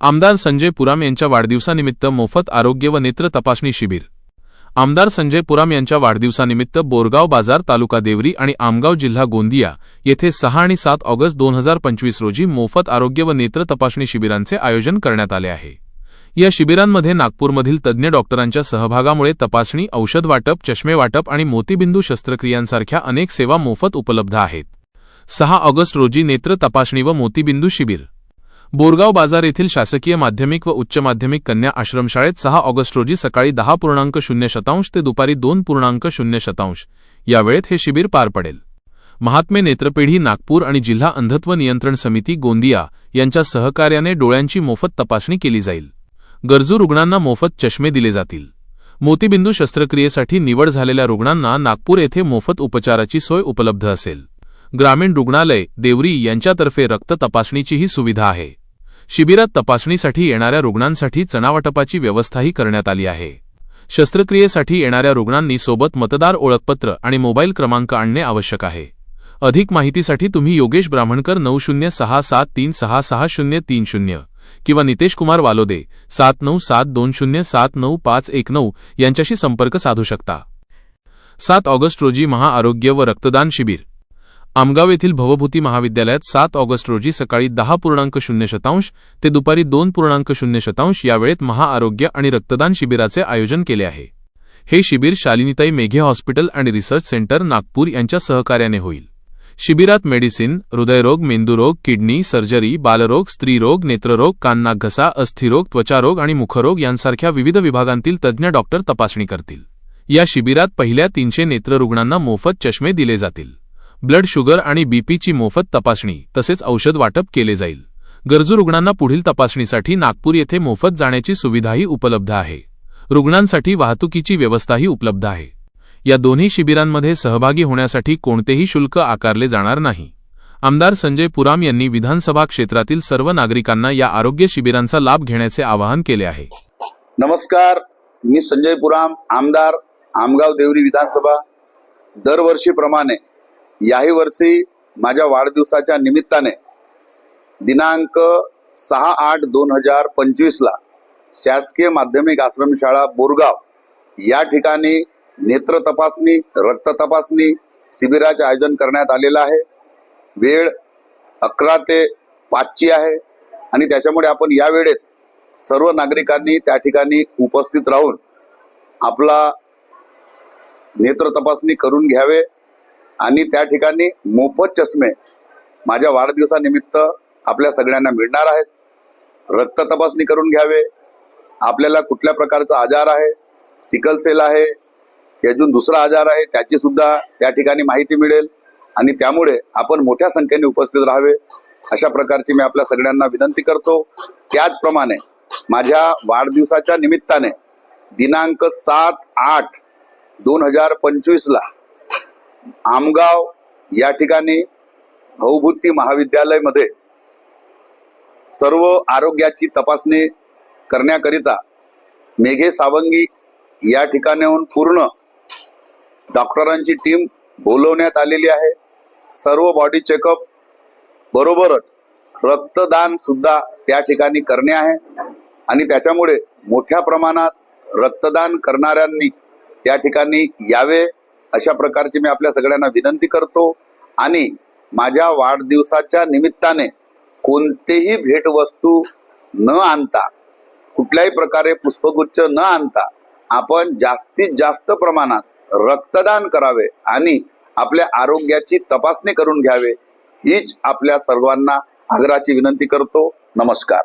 आमदार संजय पुराम यांच्या वाढदिवसानिमित्त मोफत आरोग्य व नेत्र तपासणी शिबिर. आमदार संजय पुराम यांच्या वाढदिवसानिमित्त बोरगाव बाजार तालुका देवरी आणि आमगाव जिल्हा गोंदिया येथे सहा आणि सात ऑगस्ट दोन हजार पंचवीस रोजी मोफत आरोग्य व नेत्र तपासणी शिबिरांचे आयोजन करण्यात आले आहे. या शिबिरांमध्ये नागपूरमधील तज्ज्ञ डॉक्टरांच्या सहभागामुळे तपासणी औषध वाटप चष्मे वाटप आणि मोतीबिंदू शस्त्रक्रियांसारख्या अनेक सेवा मोफत उपलब्ध आहेत. सहा ऑगस्ट रोजी नेत्र तपासणी व मोतीबिंदू शिबिर. बोरगाव बाजार येथील शासकीय माध्यमिक व उच्च माध्यमिक कन्या आश्रमशाळेत सहा ऑगस्ट रोजी सकाळी दहा पूर्णांक शून्य शतांश ते दुपारी दोन पूर्णांक शून्य शतांश. या वेळेत हे शिबिर पार पडेल. महात्मे नेत्रपेढी नागपूर आणि जिल्हा अंधत्व नियंत्रण समिती गोंदिया यांच्या सहकार्याने डोळ्यांची मोफत तपासणी केली जाईल. गरजू रुग्णांना मोफत चष्मे दिले जातील. मोतीबिंदू शस्त्रक्रियेसाठी निवड झालेल्या रुग्णांना नागपूर येथे मोफत उपचाराची सोय उपलब्ध असेल. ग्रामीण रुग्णालय देवरी यांच्यातर्फे रक्त तपासणीचीही सुविधा आहे. शिबिरात तपासणीसाठी येणाऱ्या रुग्णांसाठी चणावाटपाची व्यवस्थाही करण्यात आली आहे. शस्त्रक्रियेसाठी येणाऱ्या रुग्णांनी सोबत मतदार ओळखपत्र आणि मोबाईल क्रमांक आणणे आवश्यक आहे. अधिक माहितीसाठी तुम्ही योगेश ब्राह्मणकर नऊ शून्य सहा सात तीन सहा सहा शून्य तीन शून्य किंवा नितेश कुमार वालोदे सात नऊ सात दोन शून्य सात नऊ पाच एक नऊ यांच्याशी संपर्क साधू शकता. सात ऑगस्ट रोजी महाआरोग्य व रक्तदान शिबिर. आमगाव येथील भवभूती महाविद्यालयात सात ऑगस्ट रोजी सकाळी दहा पूर्णांक शून्य शतांश ते दुपारी दोन पूर्णांक शून्य शतांश या वेळेत महाआरोग्य आणि रक्तदान शिबिराचे आयोजन केले आहे. हे शिबिर शालिनीताई मेघे हॉस्पिटल आणि रिसर्च सेंटर नागपूर यांच्या सहकार्याने होईल. शिबिरात मेडिसिन हृदयरोग मेंदुरोग किडनी सर्जरी बालरोग स्त्रीरोग नेत्ररोग कान्ना घसा अस्थिरोग त्वचारोग आणि मुखरोग यांसारख्या विविध विभागांतील तज्ज्ञ डॉक्टर तपासणी करतील. या शिबिरात पहिल्या तीनशे नेत्ररुग्णांना मोफत चष्मे दिले जातील. ब्लड शुगर आणि बीपीची मोफत तपासणी तसेच औषध वाटप केले जाईल. गरजू रुग्णांना पुढील तपासणीसाठी नागपूर येथे मोफत जाण्याची सुविधाही उपलब्ध आहे. रुग्णांसाठी वाहतुकीची व्यवस्थाही उपलब्ध आहे. या दोन्ही शिबिरांमध्ये सहभागी होण्यासाठी कोणतेही शुल्क आकारले जाणार नाही. आमदार संजय पुराम यांनी विधानसभा क्षेत्रातील सर्व नागरिकांना या आरोग्य शिबिरांचा लाभ घेण्याचे आवाहन केले आहे. नमस्कार मी संजय पुराम आमदार आमगाव देवरी विधानसभा. दरवर्षीप्रमाणे याही वर्षी माझ्या वाढदिवसाच्या निमित्ताने दिनांक सहा आठ दोन हजार पंचवीसला शासकीय माध्यमिक आश्रमशाळा बोरगाव या ठिकाणी नेत्र तपासणी रक्त तपासणी शिबिराचे आयोजन करण्यात आलेलं आहे. वेळ अकरा ते पाचची आहे आणि त्याच्यामुळे आपण या वेळेत सर्व नागरिकांनी त्या ठिकाणी उपस्थित राहून आपला नेत्र तपासणी करून घ्यावे. आणि त्या ठिकाणी मोफत चष्मे माझ्या वाढदिवसानिमित्त आपल्या सगळ्यांना मिळणार आहेत. रक्त तपासणी करून घ्यावे. आपल्याला कुठल्या प्रकारचा आजार आहे? सिकल सेल आहे. अजून दुसरा आजार आहे. त्याची सुद्धा त्या ठिकाणी माहिती मिळेल. आणि त्यामुळे आपण मोठ्या संख्येने उपस्थित राहावे. अशा प्रकारची मी आपल्या सगळ्यांना विनंती करतो. त्याचप्रमाणे माझ्या वाढदिवसाच्या निमित्ताने दिनांक सात आठ दोन हजार पंचवीसला आमगाव या ठिकाणी भौभूती महाविद्यालयमध्ये सर्व आरोग्याची तपासणी करण्याकरिता मेघे सावंगी या ठिकाणाहून पूर्ण डॉक्टरांची टीम बोलवण्यात आलेली आहे. सर्व बॉडी चेकअप बरोबरच रक्तदान सुद्धा त्या ठिकाणी करणे आहे आणि त्याच्यामुळे मोठ्या प्रमाणात रक्तदान करणाऱ्यांनी त्या ठिकाणी यावे. अशा प्रकारची मी आपल्या सगळ्यांना विनंती करतो आणि माझ्या वाढदिवसाच्या निमित्ताने कोणतेही भेटवस्तू न आणता कुठल्याही प्रकारे पुष्पगुच्छ न आणता आपण जास्तीत जास्त प्रमाणात रक्तदान करावे आणि आपल्या आरोग्याची तपासणी करून घ्यावे हीच आपल्या सर्वांना आग्रहाची विनंती करतो. नमस्कार.